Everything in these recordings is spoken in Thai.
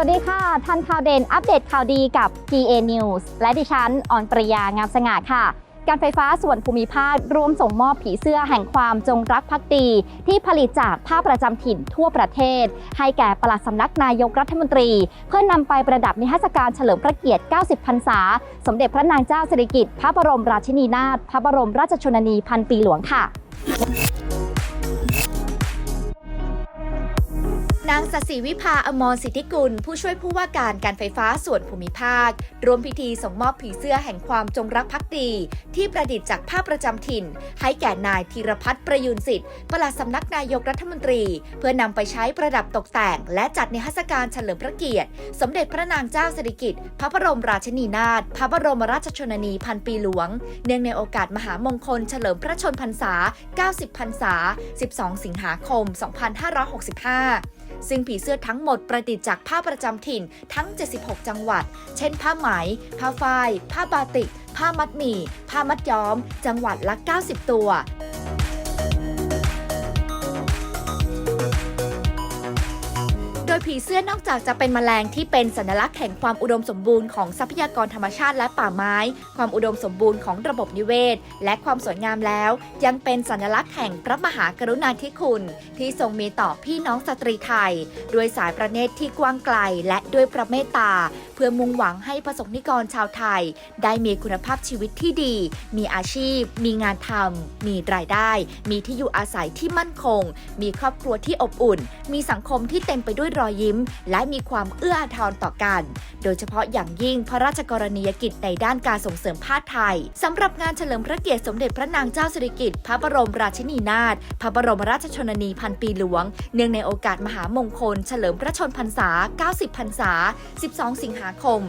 วัสดีค่ะ ทันข่าวเด่นอัปเดตข่าวดีกับ PA News และดิฉันออนปริยางามสง่าค่ะ การไฟฟ้าส่วนภูมิภาคร่วมส่งมอบผีเสื้อแห่งความจงรักภักดี ที่ผลิตจากผ้าประจำถิ่นทั่วประเทศ ให้แก่ปลัดสำนักนายกรัฐมนตรี เพื่อนำไปประดับนิทรรศการเฉลิมพระเกียรติ 90 พรรษา สมเด็จพระนางเจ้าสิริกิติ์พระบรมราชินีนาถพระบรมราชชนนีพันปีหลวงค่ะ นางสศิวิภาอมรสิทธิกุล ผู้ช่วยผู้ว่าการการไฟฟ้าส่วนภูมิภาคร่วมพิธีส่งมอบผีเสื้อแห่งความจงรักภักดี ที่ประดิษฐ์จากผ้าประจำถิ่น ให้แก่นายธีรพัฒน์ประยูนสิทธิ์ปลัดสำนักนายกรัฐมนตรี เพื่อนำไปใช้ประดับตกแต่ง และจัดในิทรรศการเฉลิมพระเกียรติ สมเด็จพระนางเจ้าสิริกิติ์พระบรมราชินีนาถพระบรมราชชนนีพันปีหลวง เนื่องในโอกาสมหามงคล เฉลิมพระชนพรรษา 90 พรรษา 12 สิงหาคม 2565 ซึ่งผีเสื้อทั้งหมดประดิษฐ์จากผ้าประจำถิ่นทั้ง 76 จังหวัด เช่น ผ้าไหม ผ้าฝ้าย ผ้าบาติก ผ้ามัดหมี่ ผ้ามัดย้อม จังหวัดละ 90 ตัว ผีเสื้อนอกจากจะเป็นแมลงที่เป็นสัญลักษณ์แห่งความอุดมสมบูรณ์ของทรัพยากรธรรมชาติและป่าไม้ ความอุดมสมบูรณ์ของระบบนิเวศ และความสวยงามแล้ว ยังเป็นสัญลักษณ์แห่งพระมหากรุณาธิคุณ ที่ทรงมีต่อพี่น้องสตรีไทย ด้วยสายประเนตรที่กว้างไกล และด้วยพระเมตตา เพื่อมุ่งหวังให้ประสบนิกรชาวไทย ได้มีคุณภาพชีวิตที่ดี มีอาชีพ มีงานทำมีรายได้ มีที่อยู่อาศัยที่มั่นคง มีครอบครัวที่อบอุ่น มีสังคมที่เต็มไปด้วยรอยยิ้ม และมีความเอื้ออาทรต่อกัน โดยเฉพาะอย่างยิ่งพระราชกรณียกิจในด้านการส่งเสริมผ้าไทยสำหรับงานเฉลิมพระเกียรติสมเด็จพระนางเจ้าสิริกิติ์พระบรมราชินีนาถพระบรมราชชนนีพันปีหลวง เนื่องในโอกาสมหามงคล เฉลิมพระชนพรรษา 90 พรรษา 12 สิงหาคม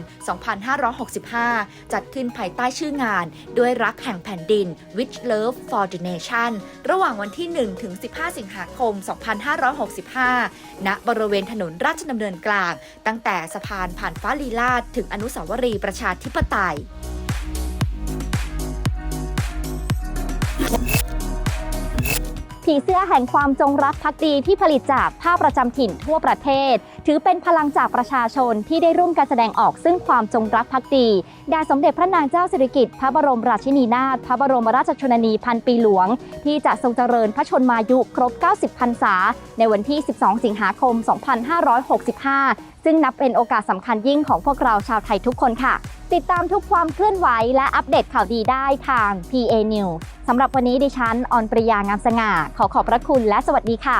2565 จัดขึ้นภายใต้ชื่องาน ด้วยรักแห่งแผ่นดิน With Love for the Nation ระหว่างวันที่ 1 ถึง 15 สิงหาคม 2565 ณ บริเวณถนนราชดำเนินกลาง ตั้งแต่สะพานผ่านฟ้าลีลาดถึงอนุสาวรีย์ประชาธิปไตย ผีเสื้อแห่งความจงรักภักดีที่ผลิตจากผ้าประจำถิ่นทั่วประเทศ ถือเป็นพลังจากประชาชนที่ได้ร่วมการแสดงออกซึ่งความจงรักภักดีแด่สมเด็จพระนางเจ้าสิริกิติ์พระบรมราชินีนาถพระบรมราชชนนีพันปีหลวง ที่จะทรงเจริญพระชนมายุครบ 90 พรรษา ในวันที่ 12 สิงหาคม 2565ซึ่งนับเป็นโอกาสสำคัญยิ่งของพวกเราชาวไทยทุกคนค่ะ ติดตามทุกความเคลื่อนไหวและอัปเดตข่าวดีได้ทาง PA News สำหรับวันนี้ดิฉันออนปริยางามสง่า ขอขอบพระคุณและสวัสดีค่ะ